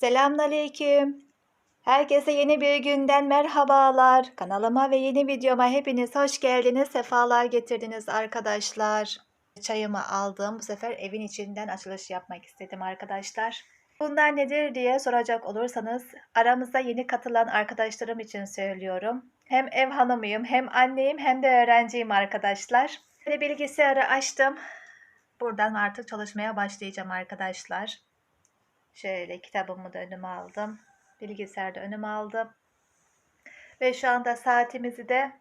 Selamünaleyküm. Herkese yeni bir günden merhabalar. Kanalıma ve yeni videoma hepiniz hoş geldiniz, sefalar getirdiniz arkadaşlar. Çayımı aldım. Bu sefer evin içinden açılış yapmak istedim arkadaşlar. Bunlar nedir diye soracak olursanız aramıza yeni katılan arkadaşlarım için söylüyorum. Hem ev hanımıyım, hem anneyim, hem de öğrenciyim arkadaşlar. Bilgisayarı açtım. Buradan artık çalışmaya başlayacağım arkadaşlar. Şöyle kitabımı da önüme aldım. Bilgisayarı da önüme aldım. Ve şu anda saatimizi de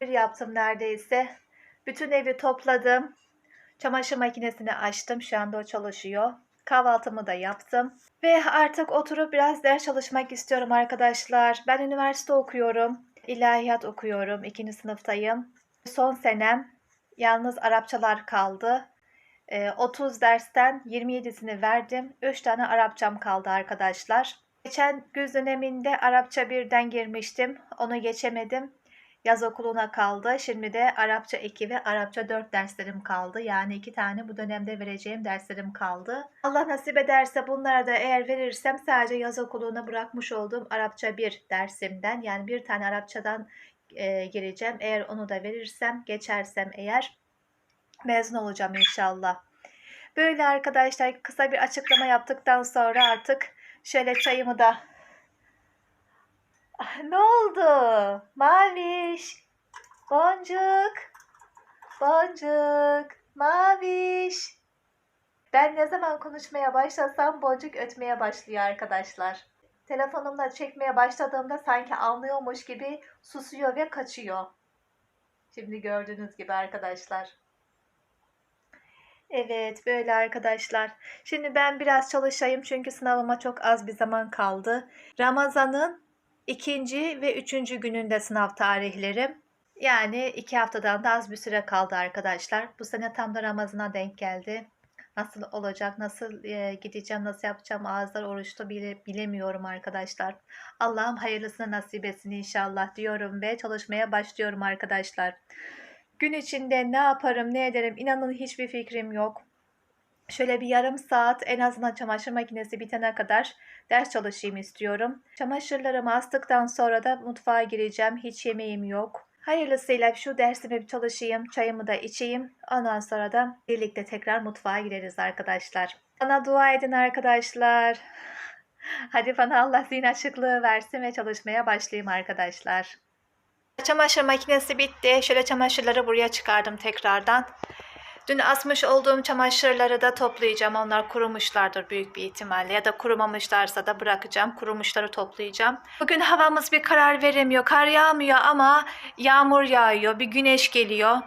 bir yaptım neredeyse. Bütün evi topladım. Çamaşır makinesini açtım. Şu anda o çalışıyor. Kahvaltımı da yaptım. Ve artık oturup biraz ders çalışmak istiyorum arkadaşlar. Ben üniversite okuyorum. İlahiyat okuyorum. İkinci sınıftayım. Son senem. Yalnız Arapçalar kaldı. Ee, 30 dersten 27'sini verdim. 3 tane Arapçam kaldı arkadaşlar. Geçen güz döneminde Arapça birden girmiştim. Onu geçemedim. Yaz okuluna kaldı. Şimdi de Arapça 2 ve Arapça 4 derslerim kaldı. Yani iki tane bu dönemde vereceğim derslerim kaldı. Allah nasip ederse bunlara da eğer verirsem sadece yaz okuluna bırakmış olduğum Arapça 1 dersimden yani bir tane Arapçadan e, gireceğim. Eğer onu da verirsem, geçersem eğer mezun olacağım inşallah. Böyle arkadaşlar kısa bir açıklama yaptıktan sonra artık şöyle çayımı da Ah, ne oldu? Maviş, boncuk, boncuk, maviş. Ben ne zaman konuşmaya başlasam boncuk ötmeye başlıyor arkadaşlar. Telefonumla çekmeye başladığımda sanki anlıyormuş gibi susuyor ve kaçıyor. Şimdi gördüğünüz gibi arkadaşlar. Evet böyle arkadaşlar. Şimdi ben biraz çalışayım çünkü sınavıma çok az bir zaman kaldı. Ramazan'ın ikinci ve üçüncü gününde sınav tarihlerim. Yani iki haftadan da az bir süre kaldı arkadaşlar. Bu sene tam da Ramazan'a denk geldi. Nasıl olacak, nasıl e, gideceğim, nasıl yapacağım ağızlar oruçta bile, bilemiyorum arkadaşlar. Allah'ım hayırlısını nasip etsin inşallah diyorum ve çalışmaya başlıyorum arkadaşlar. Gün içinde ne yaparım, ne ederim inanın hiçbir fikrim yok. Şöyle bir yarım saat en azından çamaşır makinesi bitene kadar ders çalışayım istiyorum. Çamaşırlarımı astıktan sonra da mutfağa gireceğim. Hiç yemeğim yok. Hayırlısıyla şu dersimi çalışayım, çayımı da içeyim. Ondan sonra da birlikte tekrar mutfağa gireriz arkadaşlar. Bana dua edin arkadaşlar. Hadi bana Allah zihin açıklığı versin ve çalışmaya başlayayım arkadaşlar. Çamaşır makinesi bitti. Şöyle çamaşırları buraya çıkardım tekrardan. Dün asmış olduğum çamaşırları da toplayacağım. Onlar kurumuşlardır büyük bir ihtimalle. Ya da kurumamışlarsa da bırakacağım. Kurumuşları toplayacağım. Bugün havamız bir karar veremiyor. Kar yağmıyor ama yağmur yağıyor. Bir güneş geliyor.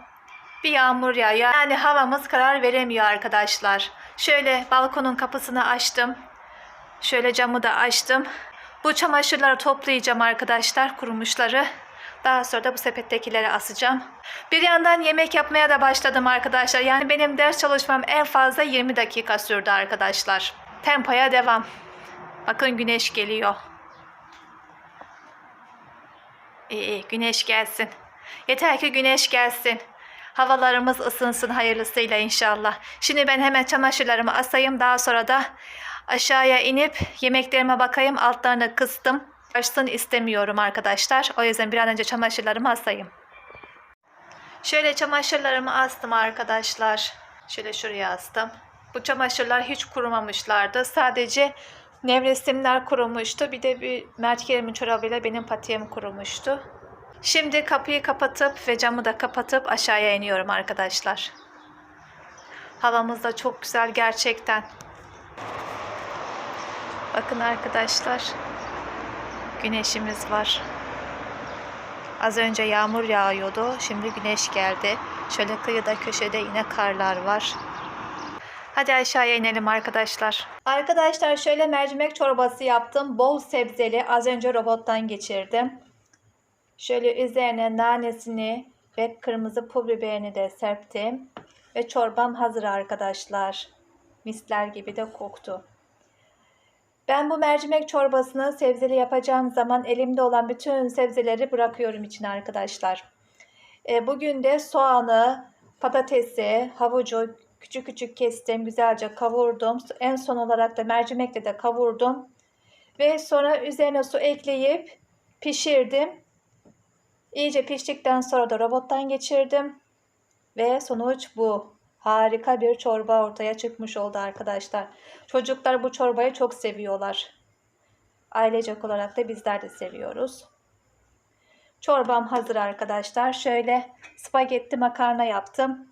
Bir yağmur yağıyor. Yani havamız karar veremiyor arkadaşlar. Şöyle balkonun kapısını açtım. Şöyle camı da açtım. Bu çamaşırları toplayacağım arkadaşlar. Kurumuşları. Daha sonra da bu sepettekileri asacağım. Bir yandan yemek yapmaya da başladım arkadaşlar. Yani benim ders çalışmam en fazla 20 dakika sürdü arkadaşlar. Tempoya devam. Bakın güneş geliyor. İyi iyi güneş gelsin. Yeter ki güneş gelsin. Havalarımız ısınsın hayırlısıyla inşallah. Şimdi ben hemen çamaşırlarımı asayım. Daha sonra da aşağıya inip yemeklerime bakayım. Altlarını kıstım. Açsın istemiyorum arkadaşlar. O yüzden bir an önce çamaşırlarımı asayım. Şöyle çamaşırlarımı astım arkadaşlar. Şöyle şuraya astım. Bu çamaşırlar hiç kurumamışlardı. Sadece nevresimler kurumuştu. Bir de bir Mert Kerem'in çorabıyla benim patiyem kurumuştu. Şimdi kapıyı kapatıp ve camı da kapatıp aşağıya iniyorum arkadaşlar. Havamız da çok güzel gerçekten. Bakın arkadaşlar. Güneşimiz var. Az önce yağmur yağıyordu. Şimdi güneş geldi. Şöyle kıyıda köşede yine karlar var. Hadi aşağıya inelim arkadaşlar. Arkadaşlar şöyle mercimek çorbası yaptım. Bol sebzeli. Az önce robottan geçirdim. Şöyle üzerine nanesini ve kırmızı pul biberini de serptim. Ve çorbam hazır arkadaşlar. Misler gibi de koktu. Ben bu mercimek çorbasını sebzeli yapacağım zaman elimde olan bütün sebzeleri bırakıyorum içine arkadaşlar. E, bugün de soğanı, patatesi, havucu küçük küçük kestim, güzelce kavurdum. En son olarak da mercimekle de kavurdum. Ve sonra üzerine su ekleyip pişirdim. İyice piştikten sonra da robottan geçirdim. Ve sonuç bu. Harika bir çorba ortaya çıkmış oldu arkadaşlar. Çocuklar bu çorbayı çok seviyorlar. Ailecek olarak da bizler de seviyoruz. Çorbam hazır arkadaşlar. Şöyle spagetti makarna yaptım.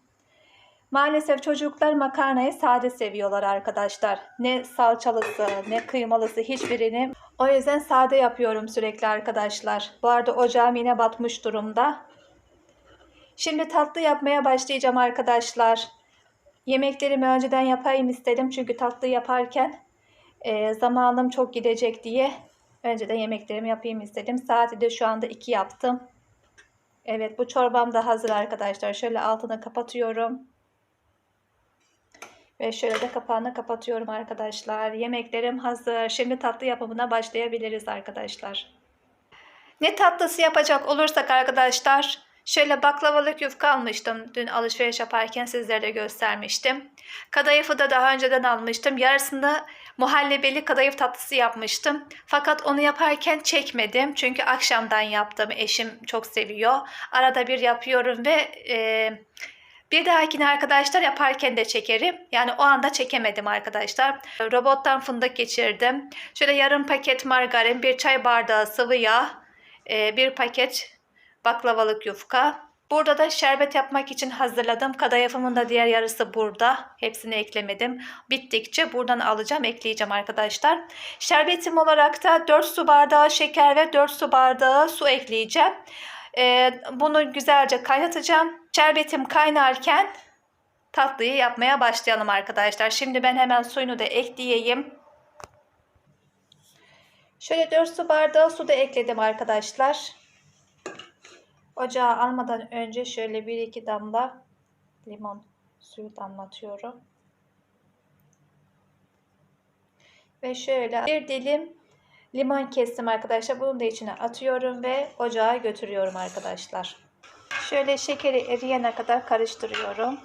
Maalesef çocuklar makarnayı sade seviyorlar arkadaşlar. Ne salçalısı ne kıymalısı hiçbirini. O yüzden sade yapıyorum sürekli arkadaşlar. Bu arada ocağım yine batmış durumda. Şimdi tatlı yapmaya başlayacağım arkadaşlar. Yemeklerimi önceden yapayım istedim. Çünkü tatlı yaparken e, zamanım çok gidecek diye önceden yemeklerimi yapayım istedim. Saati de şu anda 2 yaptım. Evet bu çorbam da hazır arkadaşlar. Şöyle altını kapatıyorum. Ve şöyle de kapağını kapatıyorum arkadaşlar. Yemeklerim hazır. Şimdi tatlı yapımına başlayabiliriz arkadaşlar. Ne tatlısı yapacak olursak arkadaşlar şöyle baklavalık yufka almıştım. Dün alışveriş yaparken sizlere de göstermiştim. Kadayıfı da daha önceden almıştım. Yarısında muhallebeli kadayıf tatlısı yapmıştım. Fakat onu yaparken çekmedim. Çünkü akşamdan yaptım. Eşim çok seviyor. Arada bir yapıyorum ve... E, bir dahakine arkadaşlar yaparken de çekerim. Yani o anda çekemedim arkadaşlar. Robottan fındık geçirdim. Şöyle yarım paket margarin, bir çay bardağı sıvı yağ, e, bir paket baklavalık yufka. Burada da şerbet yapmak için hazırladım. Kadayıfımın da diğer yarısı burada. Hepsini eklemedim. Bittikçe buradan alacağım, ekleyeceğim arkadaşlar. Şerbetim olarak da 4 su bardağı şeker ve 4 su bardağı su ekleyeceğim. Ee, bunu güzelce kaynatacağım. Şerbetim kaynarken tatlıyı yapmaya başlayalım arkadaşlar. Şimdi ben hemen suyunu da ekleyeyim. Şöyle 4 su bardağı su da ekledim arkadaşlar. Ocağa almadan önce şöyle 1-2 damla limon suyu damlatıyorum. Ve şöyle bir dilim limon kestim arkadaşlar. Bunu da içine atıyorum ve ocağa götürüyorum arkadaşlar. Şöyle şekeri eriyene kadar karıştırıyorum.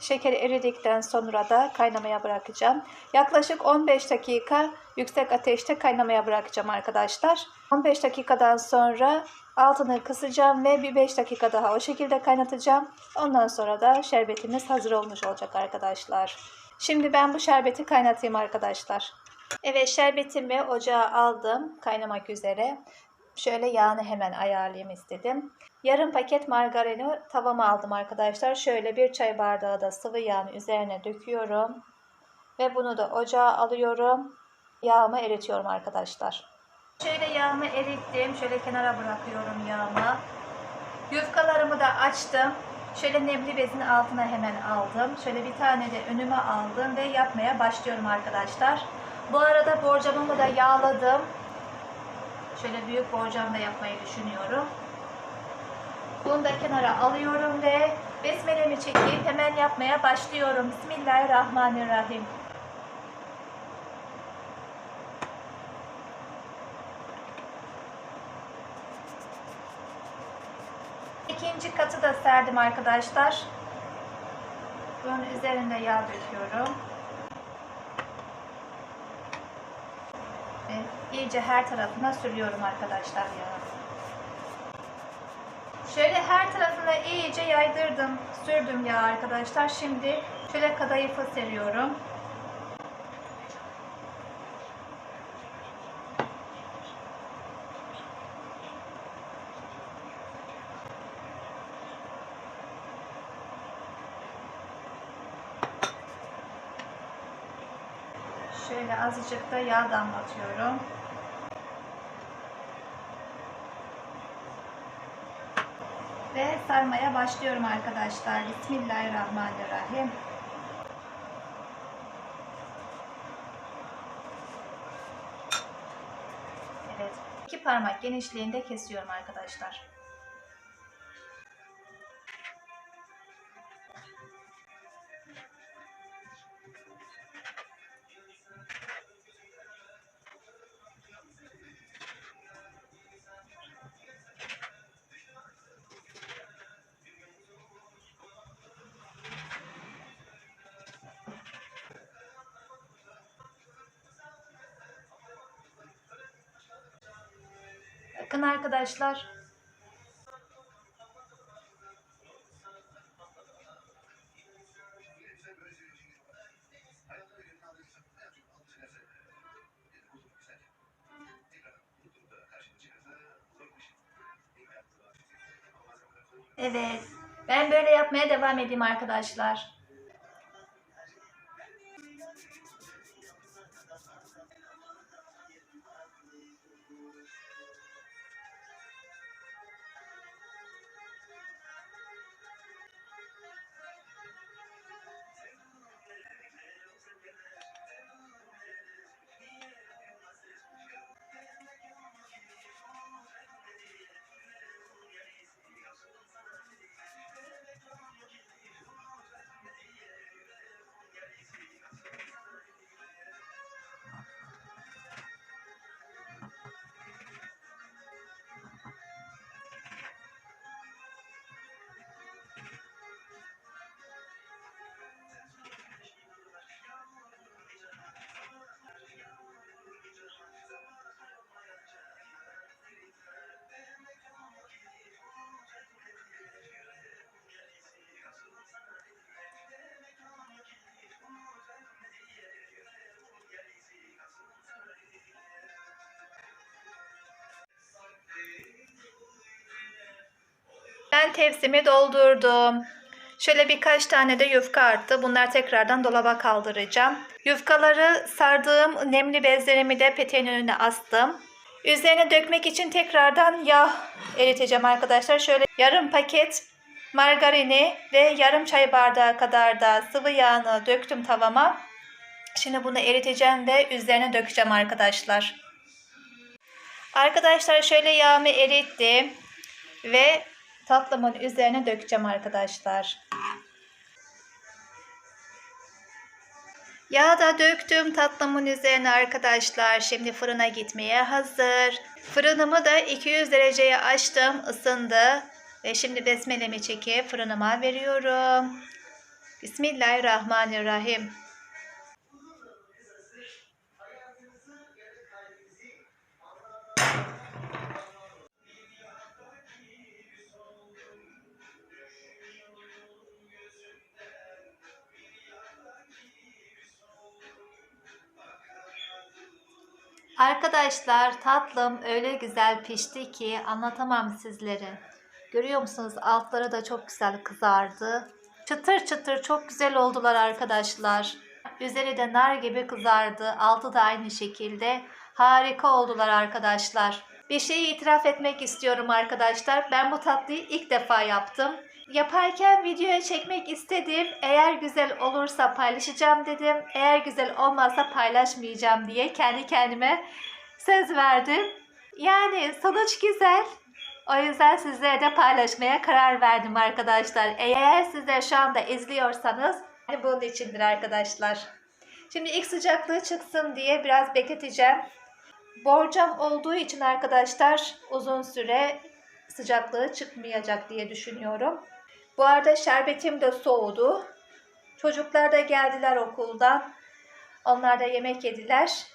Şeker eridikten sonra da kaynamaya bırakacağım. Yaklaşık 15 dakika yüksek ateşte kaynamaya bırakacağım arkadaşlar. 15 dakikadan sonra altını kısacağım ve bir 5 dakika daha o şekilde kaynatacağım. Ondan sonra da şerbetimiz hazır olmuş olacak arkadaşlar. Şimdi ben bu şerbeti kaynatayım arkadaşlar. Evet şerbetimi ocağa aldım kaynamak üzere. Şöyle yağını hemen ayarlayayım istedim. Yarım paket margarini tavama aldım arkadaşlar. Şöyle bir çay bardağı da sıvı yağını üzerine döküyorum. Ve bunu da ocağa alıyorum. Yağımı eritiyorum arkadaşlar. Şöyle yağımı erittim. Şöyle kenara bırakıyorum yağımı. Yufkalarımı da açtım. Şöyle nemli bezin altına hemen aldım. Şöyle bir tane de önüme aldım ve yapmaya başlıyorum arkadaşlar. Bu arada borcamımı da yağladım. Şöyle büyük borcam da yapmayı düşünüyorum. Bunu da kenara alıyorum ve besmelemi çekip hemen yapmaya başlıyorum. Bismillahirrahmanirrahim. İkinci katı da serdim arkadaşlar. Bunun üzerinde yağ döküyorum. Ve iyice her tarafına sürüyorum arkadaşlar yağı. Şöyle her tarafına iyice yaydırdım, sürdüm ya arkadaşlar. Şimdi şöyle kadayıfı seriyorum. Şöyle azıcık da yağ damlatıyorum. Ve sarmaya başlıyorum arkadaşlar. Bismillahirrahmanirrahim. Evet. iki parmak genişliğinde kesiyorum arkadaşlar. Bakın arkadaşlar. Evet. Ben böyle yapmaya devam edeyim arkadaşlar. Ben tepsimi doldurdum. Şöyle birkaç tane de yufka arttı. Bunlar tekrardan dolaba kaldıracağım. Yufkaları sardığım nemli bezlerimi de peteğin önüne astım. Üzerine dökmek için tekrardan yağ eriteceğim arkadaşlar. Şöyle yarım paket margarini ve yarım çay bardağı kadar da sıvı yağını döktüm tavama. Şimdi bunu eriteceğim ve üzerine dökeceğim arkadaşlar. Arkadaşlar şöyle yağımı erittim ve tatlımın üzerine dökeceğim arkadaşlar. Yağı da döktüm tatlımın üzerine arkadaşlar. Şimdi fırına gitmeye hazır. Fırınımı da 200 dereceye açtım, ısındı. Ve şimdi besmelemi çekip fırınıma veriyorum. Bismillahirrahmanirrahim. Arkadaşlar tatlım öyle güzel pişti ki anlatamam sizlere. Görüyor musunuz? Altları da çok güzel kızardı. Çıtır çıtır çok güzel oldular arkadaşlar. Üzeri de nar gibi kızardı. Altı da aynı şekilde. Harika oldular arkadaşlar. Bir şeyi itiraf etmek istiyorum arkadaşlar. Ben bu tatlıyı ilk defa yaptım. Yaparken videoya çekmek istedim. Eğer güzel olursa paylaşacağım dedim. Eğer güzel olmazsa paylaşmayacağım diye kendi kendime söz verdim. Yani sonuç güzel. O yüzden sizlere de paylaşmaya karar verdim arkadaşlar. Eğer sizler şu anda izliyorsanız bunun içindir arkadaşlar. Şimdi ilk sıcaklığı çıksın diye biraz bekleteceğim. Borcam olduğu için arkadaşlar uzun süre sıcaklığı çıkmayacak diye düşünüyorum. Bu arada şerbetim de soğudu. Çocuklar da geldiler okuldan. Onlar da yemek yediler.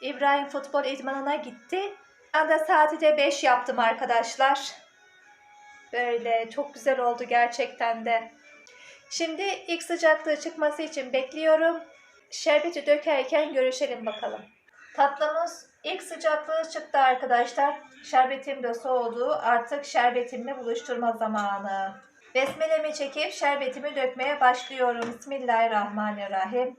İbrahim futbol idmanına gitti. Ben de saati de 5 yaptım arkadaşlar. Böyle çok güzel oldu gerçekten de. Şimdi ilk sıcaklığı çıkması için bekliyorum. Şerbeti dökerken görüşelim bakalım. Tatlımız ilk sıcaklığı çıktı arkadaşlar. Şerbetim de soğudu. Artık şerbetimle buluşturma zamanı. Besmelemi çekip şerbetimi dökmeye başlıyorum. Bismillahirrahmanirrahim.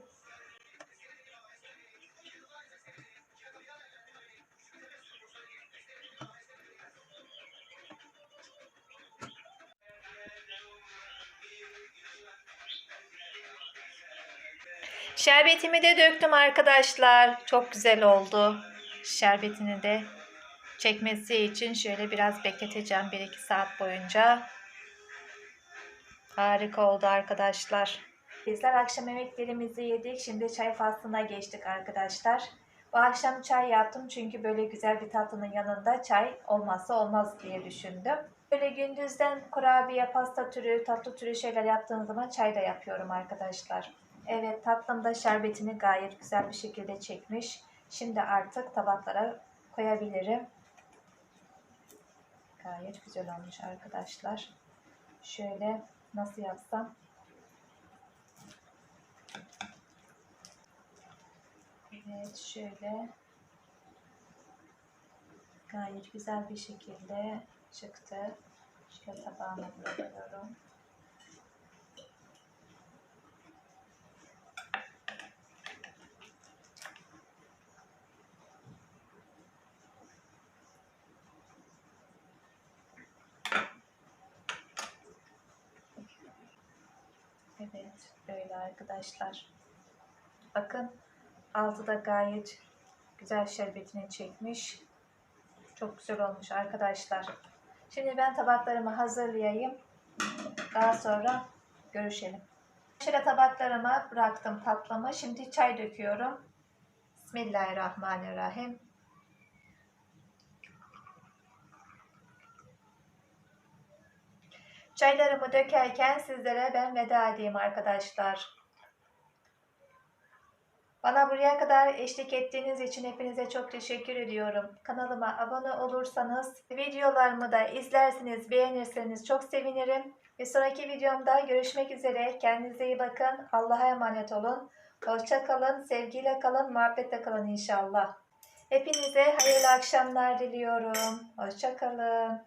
Şerbetimi de döktüm arkadaşlar. Çok güzel oldu. Şerbetini de çekmesi için şöyle biraz bekleteceğim 1-2 saat boyunca. Harika oldu arkadaşlar. Bizler akşam yemeklerimizi yedik. Şimdi çay faslına geçtik arkadaşlar. Bu akşam çay yaptım çünkü böyle güzel bir tatlının yanında çay olmazsa olmaz diye düşündüm. Böyle gündüzden kurabiye, pasta türü, tatlı türü şeyler yaptığım zaman çay da yapıyorum arkadaşlar. Evet tatlım da şerbetini gayet güzel bir şekilde çekmiş. Şimdi artık tabaklara koyabilirim. Gayet güzel olmuş arkadaşlar. Şöyle nasıl yapsam? Evet şöyle gayet güzel bir şekilde çıktı. Şöyle tabağıma koyuyorum. Evet, böyle arkadaşlar. Bakın altı da gayet güzel şerbetini çekmiş. Çok güzel olmuş arkadaşlar. Şimdi ben tabaklarımı hazırlayayım. Daha sonra görüşelim. Şöyle tabaklarıma bıraktım tatlımı. Şimdi çay döküyorum. Bismillahirrahmanirrahim. Çaylarımı dökerken sizlere ben veda edeyim arkadaşlar. Bana buraya kadar eşlik ettiğiniz için hepinize çok teşekkür ediyorum. Kanalıma abone olursanız, videolarımı da izlerseniz, beğenirseniz çok sevinirim. Bir sonraki videomda görüşmek üzere. Kendinize iyi bakın. Allah'a emanet olun. Hoşça kalın, sevgiyle kalın, muhabbetle kalın inşallah. Hepinize hayırlı akşamlar diliyorum. Hoşça kalın.